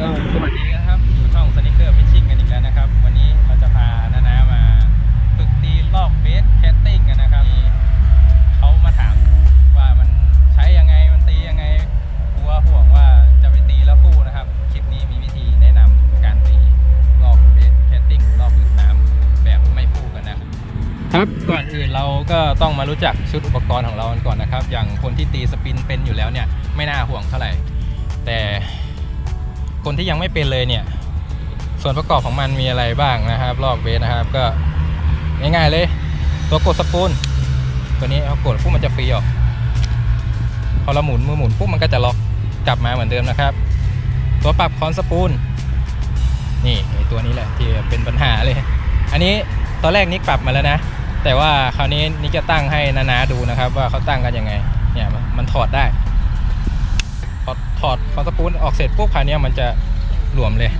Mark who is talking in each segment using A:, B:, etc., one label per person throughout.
A: ก็สวัสดีครับอยู่ช่องสนิเกอร์ฟิชชิ่งกันอีกแล้วนะครับ วันนี้เราจะพานานามาฝึกตีลอกเบสแคสติ้งกันนะครับมีเขามาถามว่ามันใช้ยังไงมันตียังไงกลัวห่วงว่าจะไปตีแล้วฟู่นะครับ คลิปนี้มีวิธีแนะนำการตีลอกเบสแคสติ้งลอกลึกน้ำแบบไม่ฟู่กันนะครับครับก่อนอื่นเราก็ต้องมารู้จักชุดอุปกรณ์ของเรากันก่อนนะครับ อย่างคนที่ตีสปินเป็นอยู่แล้วเนี่ยไม่น่าห่วงเท่าไหร่ แต่ คนที่ยังไม่เป็นเลยเนี่ย ส่วนประกอบของมันมีอะไรบ้างนะครับ ลอกเบสนะครับก็ง่ายๆเลย ตัวกดสปูลตัวนี้เอากดปุ๊บมันจะฟรีออกพอเราหมุนมือหมุนปุ๊บมันก็จะล็อกกลับมาเหมือนเดิมนะครับ ตัวปรับคอนสปูลนี่ตัวนี้แหละที่เป็นปัญหาเลย อันนี้ตอนแรกนิกปรับมาแล้วนะ แต่ว่าคราวนี้นิกจะตั้งให้นาๆดูนะครับ ว่าเขาตั้งกันยังไงเนี่ยมันถอดได้ อดถอนสปูลออกเสร็จปุ๊บคราวนี้มันจะหลวมเลย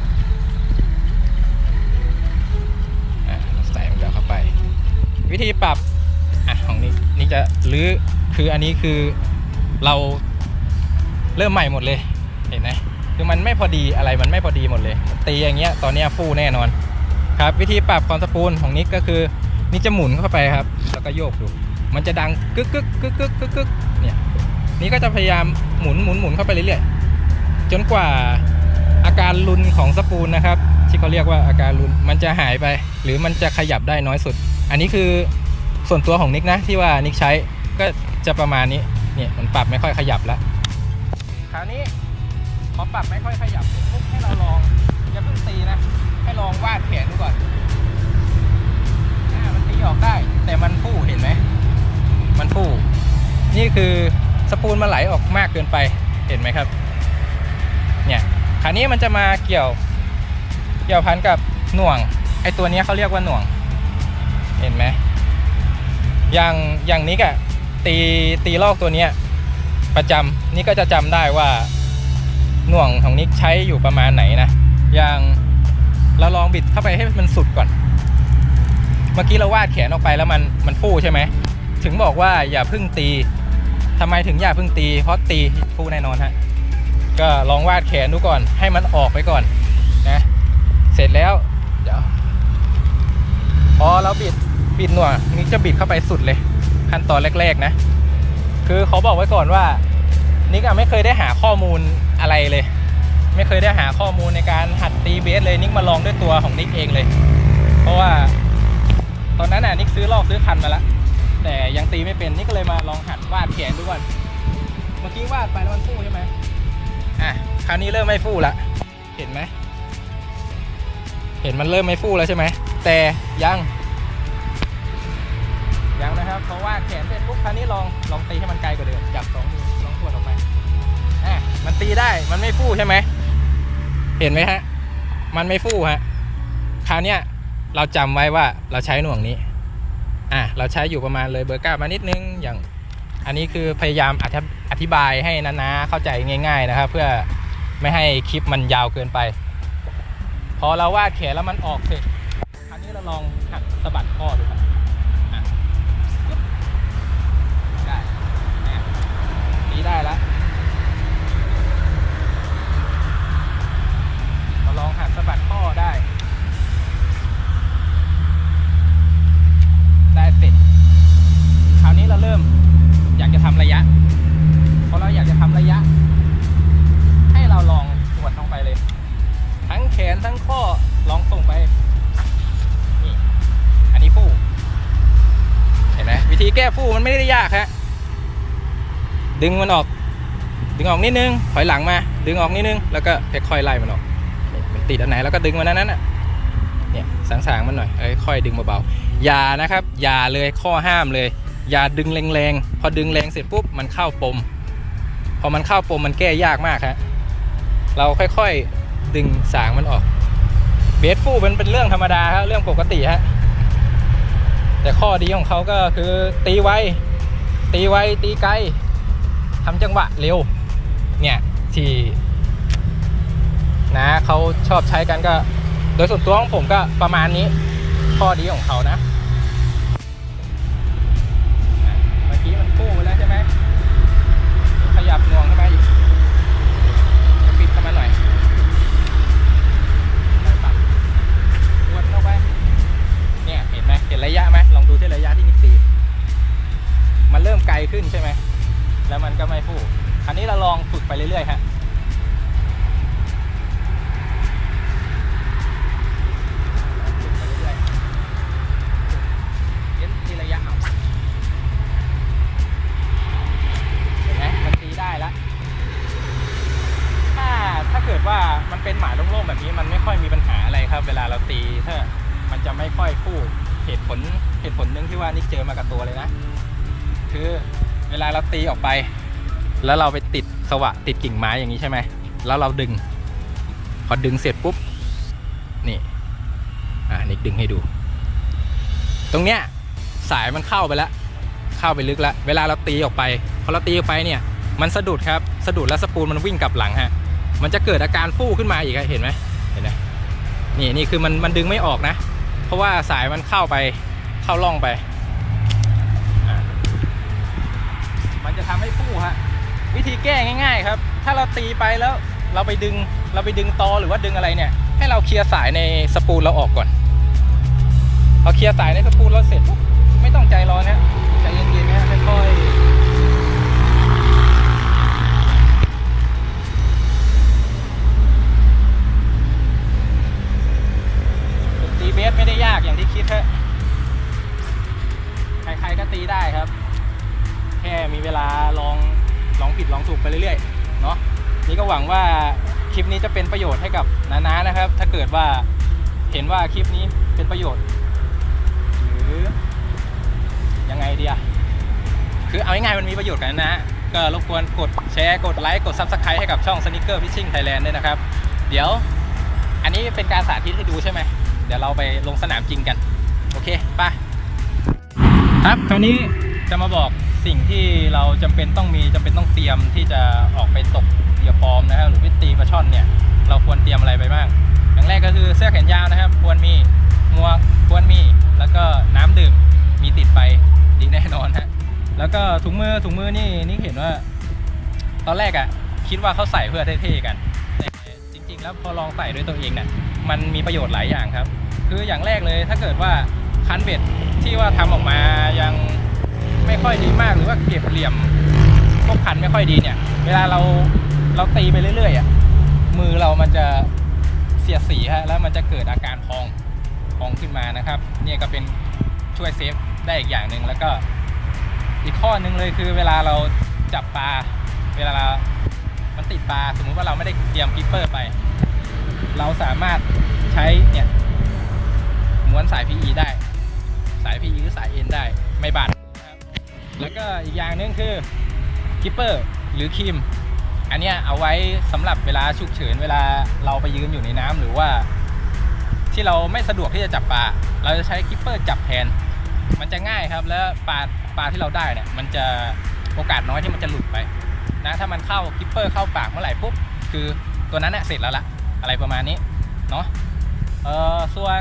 A: ใส่มันกลับเข้าไป วิธีปรับอะของนี้นี่จะหรือคืออันนี้คือเราเริ่มใหม่หมดเลยเห็นไหมคือมันไม่พอดีอะไรมันไม่พอดีหมดเลย ตีอย่างเงี้ยตอนเนี้ยฟู่แน่นอน ครับ วิธีปรับคอนสปูลของนิกก็คือนิกจะหมุนเข้าไปครับ แล้วก็โยกดูมันจะดังกึกกึกกึกกึกกึกกึกเนี่ยนี่ก็จะพยายามหมุนหมุนหมุนเข้าไปเรื่อยๆ จนกว่าอาการลุนของสปูลนะครับ ที่เขาเรียกว่าอาการลุนมันจะหายไป หรือมันจะขยับได้น้อยสุด อันนี้คือส่วนตัวของนิกนะที่ว่านิกใช้ก็จะประมาณนี้เนี่ยมันปรับไม่ค่อยขยับแล้วคราวนี้พอปรับไม่ค่อยขยับปุ๊บให้เราลองอย่าเพิ่งตีนะ ให้ลองวาดแขนดูก่อนอ่ามันตีออกได้ แต่มันฟู่เห็นไหมมันฟู่นี่คือสปูลมันไหลออกมากเกินไปเห็นไหมครับ เนี่ยครานี้มันจะมาเกี่ยว เกี่ยวพันกับหน่วง ไอตัวนี้เขาเรียกว่าหน่วง เห็นไหมอย่างอย่างนี้กะตีตีลอกตัวเนี้ยประจำนี่ก็จะจำได้ว่าหน่วงของนิกใช้อยู่ประมาณไหนนะอย่างเราลองบิดเข้าไปให้มันสุดก่อน เมื่อกี้เราวาดแขนออกไปแล้วมันมันฟูใช่ไหมถึงบอกว่าอย่าพึ่งตีทำไมถึงอย่าพึ่งตี เพราะตีฟูแน่นอนฮะ ก็ลองวาดแขนดูก่อน ให้มันออกไปก่อนนะเสร็จแล้วเดี๋ยวพอเราบิดบิดหน่วงนี่จะบิดเข้าไปสุดเลย ขั้นตอนแรก ๆนะ คือเขาบอกไว้ก่อนว่านิกอะไม่เคยได้หาข้อมูลอะไรเลย ไม่เคยได้หาข้อมูลในการหัดตีเบสเลยนิกมาลองด้วยตัวของนิกเองเลย เพราะว่า ตอนนั้นน่ะนิกซื้อลอกซื้อคันมาแล้วแต่ยังตีไม่เป็นนิกก็เลยมาลองหัดวาดแขนดูก่อนเมื่อกี้วาดไปแล้วมันฟู่ใช่ไหม อะคราวนี้เริ่มไม่ฟู่ละ เห็นไหม เห็นมันเริ่มไม่ฟู่แล้วใช่ไหม แต่ยัง ยังนะครับ เพอวาแขนเสร็จปุ๊บคราวนี้ลองลองตีให้มันไกลกว่าเดิม จับสองมือลองขวดออกไปอะมันตีได้ มันไม่ฟู่ใช่ไหม เห็นไหมฮะ มันไม่ฟู่ฮะ คราวนี้เราจำไว้ว่าเราใช้หน่วงนี้ อะ เราใช้อยู่ประมาณเลยเบอร์เก้ามานิดนึง อย่าง อันนี้คือพยายามอธิอ ธิบายให้นาๆเข้าใจง่าย ๆนะครับ เพื่อไม่ให้คลิปมันยาวเกินไป พอเราวาดแขนแล้วมันออกเสร็จคราวนี้เราลองหักสะบัดข้อดูครับได้นี่ได้แล้วเราลองหักสะบัดข้อได้ ได้เสร็จ คราวนี้เราเริ่มอยากจะทำระยะ เลย ทั้งแขนทั้งข้อลองส่งไปนี่อันนี้ฟู่เห็นไหมวิธีแก้ฟู่มันไม่ได้ยากฮะดึงมันออก ดึงออกนิดนึงถอยหลังมา ดึงออกนิดนึงแล้วก็ค่อยๆไล่มันออกมันติดอันไหนแล้วก็ดึงมันอันนั้นน่ะเนี่ยสางๆมันหน่อยเอ้ยค่อยดึงเบาๆอย่านะครับ อย่าเลยข้อห้ามเลย อย่าดึงแรงๆพอดึงแรงเสร็จปุ๊บมันเข้าปม พอมันเข้าปมมันแก้ยากมากฮะ เราค่อยๆดึงสางมันออก เบสฟูมันเป็นเรื่องธรรมดาครับเรื่องปกติฮะแต่ข้อดีของเขาก็คือตีไวตีไวตีไกลทำจังหวะเร็ว เนี่ยที่นะเขาชอบใช้กันก็ โดยส่วนตัวของผมก็ประมาณนี้ ข้อดีของเขานะเมื่อกี้มันฟู่ไปแล้วใช่ไหมขยับหน่วงเข้ามาอีก็นระยะไหมลองดูที่ระยะที่นิกตีมันเริ่มไกลขึ้นใช่ไหม แล้วมันก็ไม่ฟูอันนี้เราลองฝึกไปเรื่อยๆฮะว่ามันเป็นหมาโล่งๆแบบนี้มันไม่ค่อยมีปัญหาอะไรครับ เวลาเราตีถ้ามันจะไม่ค่อยฟู่ เหตุผลเหตุผลหนึ่งที่ว่านี่เจอมากับตัวเลยนะ คือเวลาเราตีออกไป แล้วเราไปติดสวะติดกิ่งไม้อย่างนี้ใช่ไหมแล้วเราดึง พอดึงเสร็จปุ๊บ นี่ อ่านิกดึงให้ดู ตรงเนี้ยสายมันเข้าไปแล้ว เข้าไปลึกแล้ว เวลาเราตีออกไป พอเราตีออกไปเนี่ย มันสะดุดครับ สะดุดแล้วสปูลมันวิ่งกลับหลังฮะ มันจะเกิดอาการฟู่ขึ้นมาอีกเห็นไหมเห็นไหมนี่นี่คือมันมันดึงไม่ออกนะ เพราะว่าสายมันเข้าไปเข้าร่องไป มันจะทำให้ฟู่ฮะวิธีแก้ง่าย ๆ ครับ ถ้าเราตีไปแล้วเราไปดึงเราไปดึงตอหรือว่าดึงอะไรเนี่ย ให้เราเคลียร์สายในสปูลเราออกก่อนพอเคลียร์สายในสปูลเราเสร็จปุ๊บไม่ต้องใจร้อนนะใจเย็นๆนะค่อยๆ เป็นประโยชน์ให้กับน้าๆนะครับ ถ้าเกิดว่าเห็นว่าคลิปนี้เป็นประโยชน์ หรือยังไงดีอะคือเอาง่ายๆมันมีประโยชน์กันนะก็รบกวนกดแชร์กดไลค์กด Subscribe ให้กับช่อง Sneaker Fishing Thailand ด้วยนะครับ เดี๋ยวอันนี้เป็นการสาธิตให้ดูใช่ไหม เดี๋ยวเราไปลงสนามจริงกัน โอเคไปครับคราวนี้จะมาบอกสิ่งที่เราจำเป็นต้องมีจำเป็นต้องเตรียมที่จะออกไปตกเหยื่อปลอมนะครับหรือวิตีปลาช่อนเนี่ย เราควรเตรียมอะไรไปบ้างอย่างแรกก็คือเสื้อแขนยาวนะครับ ควรมีหมวกควรมี แล้วก็น้ำดื่มมีติดไปดีแน่นอนฮะแล้วก็ถุงมือถุงมือนี่นี่เห็นว่า ตอนแรกอะ่ะคิดว่าเขาใส่เพื่อเท่ๆกันแต่จริง ๆ แล้วพอลองใส่ด้วยตัวเองเนี่ยมันมีประโยชน์หลายอย่างครับ คืออย่างแรกเลยถ้าเกิดว่าคันเบ็ดที่ว่าทำออกมายังไม่ค่อยดีมากหรือว่าเก็บเหลี่ยมพวกคันไม่ค่อยดีเนี่ย เวลาเราเราตีไปเรื่อยๆอะ มือเรามันจะเสียดสีฮะแล้วมันจะเกิดอาการพองพองขึ้นมานะครับเนี่ยก็เป็นช่วยเซฟได้อีกอย่างหนึ่งแล้วก็อีกข้อนึงเลยคือเวลาเราจับปลา เวลาเรามันติดปลาสมมุติว่าเราไม่ได้เตรียมกิปเปอร์ไป เราสามารถใช้เนี่ยม้วนสาย PE ได้ สาย PE หรือสาย N ได้ไม่บาดแล้วก็อีกอย่างหนึงคือกิปเปอร์หรือครีม อันเนี้ยเอาไว้สำหรับเวลาฉุกเฉินเวลาเราไปยืนอยู่ในน้ำหรือว่า ที่เราไม่สะดวกที่จะจับปลาเราจะใช้กิปเปอร์จับแทนมันจะง่ายครับแล้วปลาปลาที่เราได้เนี่ยมันจะโอกาสน้อยที่มันจะหลุดไปนะถ้ามันเข้ากิปเปอร์เข้าปากเมื่อไหร่ปุ๊บคือตัวนั้นเนี่ยเสร็จแล้วละอะไรประมาณนี้เนาะเออส่วน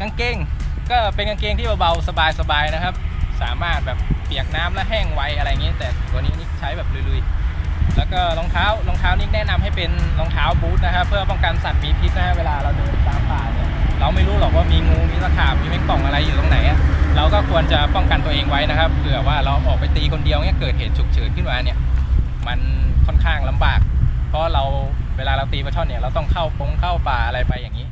A: กางเกงก็เป็นกางเกงที่เบาๆสบายๆนะครับ สามารถแบบเปียกน้ำและแห้งไวอะไรอย่างเงี้ยแต่ตัวนี้นี่ใช้แบบลุยๆ แล้วก็รองเท้ารองเท้านี่แนะนำให้เป็นรองเท้าบูทนะครับเพื่อป้องกันสัตว์มีพิษนะฮะเวลาเราเดินตามป่าเนี่ยเราไม่รู้หรอกว่ามีงูมีตะขาบมีแมงป่องอะไรอยู่ตรงไหนอะเราก็ควรจะป้องกันตัวเองไว้นะครับเผื่อว่าเราออกไปตีคนเดียวเนี่ยเกิดเหตุฉุกเฉินขึ้นมาเนี่ยมันค่อนข้างลำบาก เพราะเราเวลาเราตีปลาช่อนเนี่ยเราต้องเข้าปงเข้าป่าอะไรไปอย่างนี้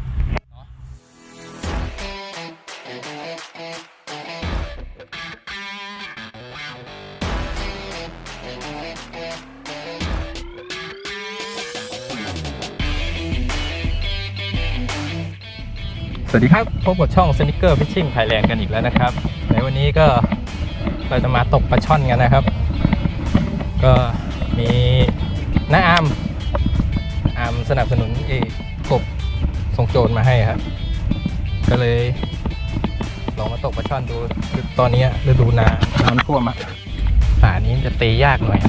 A: วัสดีครับ พบกับช่อง Sneaker Fishing Thailand กันอีกแล้วนะครับ ในวันนี้ก็เราจะมาตกปลาช่อนกันนะครับ ก็มีน้าอามอามสนับสนุนเอกกบส่งโจรมาให้ครับ ก็เลยลองมาตกปลาช่อนดูคือตอนนี้ฤดูนาน้ำท่วมอะป่านี้มันจะตียากหน่อย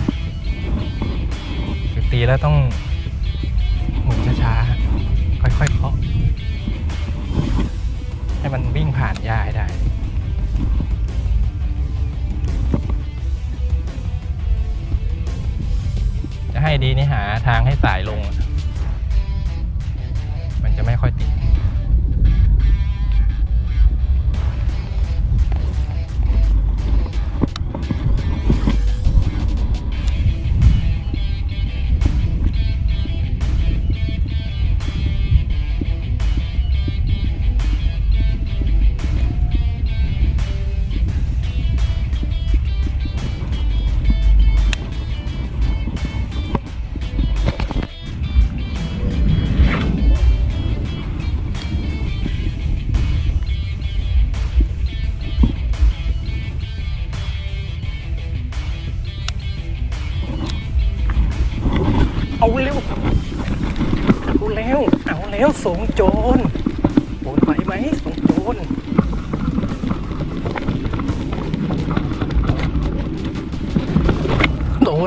A: คือตีแล้วต้องหมุนช้าๆค่อยๆเคาะ ให้มันวิ่งผ่านหญ้าให้ได้จะให้ดีนี่หาทางให้สายลง มันจะไม่ค่อยติด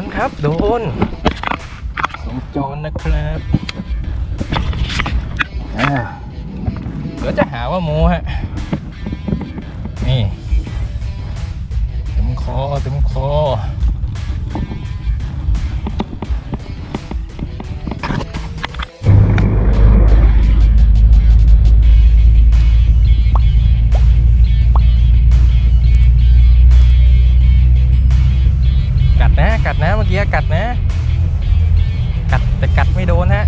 A: นครับ โดนสงโจรนะครับอ่าเดี๋ยวจะหาว่าโมฮะ นี่เต็มคอเต็มคอ กัดนะ กัดแต่กัดไม่โดนฮะ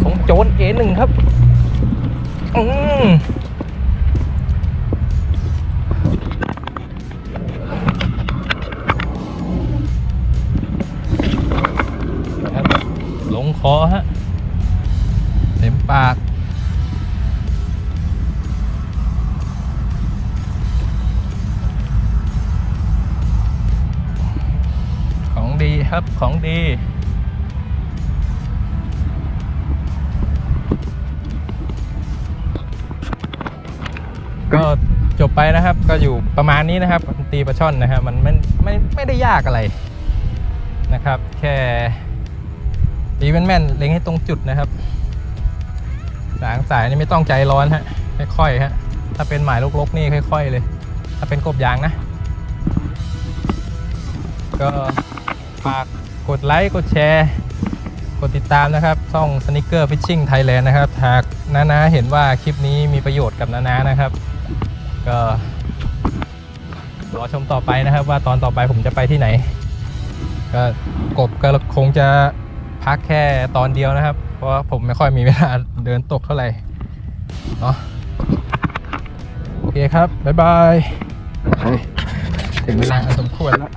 A: เอาละครับของโจร A1 ครับ อืมครับลงคอฮะ เต็มปากของดีครับของดี ก็จบไปนะครับ ก็อยู่ประมาณนี้นะครับตีปลาช่อนนะครับมันไม่ไม่ไม่ได้ยากอะไรนะครับ แค่ตีแม่นๆเล็งให้ตรงจุดนะครับสางสายนี่ไม่ต้องใจร้อนฮะค่อยๆฮะถ้าเป็นหมายลกๆนี่ค่อย ๆ เลย ถ้าเป็นกบยางนะ ก็ฝากกดไลค์กดแชร์ กดติดตามนะครับช่อง Sneaker Fishing Thailand นะครับ หากน้าๆเห็นว่าคลิปนี้มีประโยชน์กับน้าๆนะครับ ก็รอชมต่อไปนะครับ ว่าตอนต่อไปผมจะไปที่ไหน ก็กบก็คงจะพักแค่ตอนเดียวนะครับ เพราะผมไม่ค่อยมีเวลาเดินตกเท่าไหร่เนาะโอเคครับ บ๊ายบาย ถึงเวลาอันสมควรแล้ว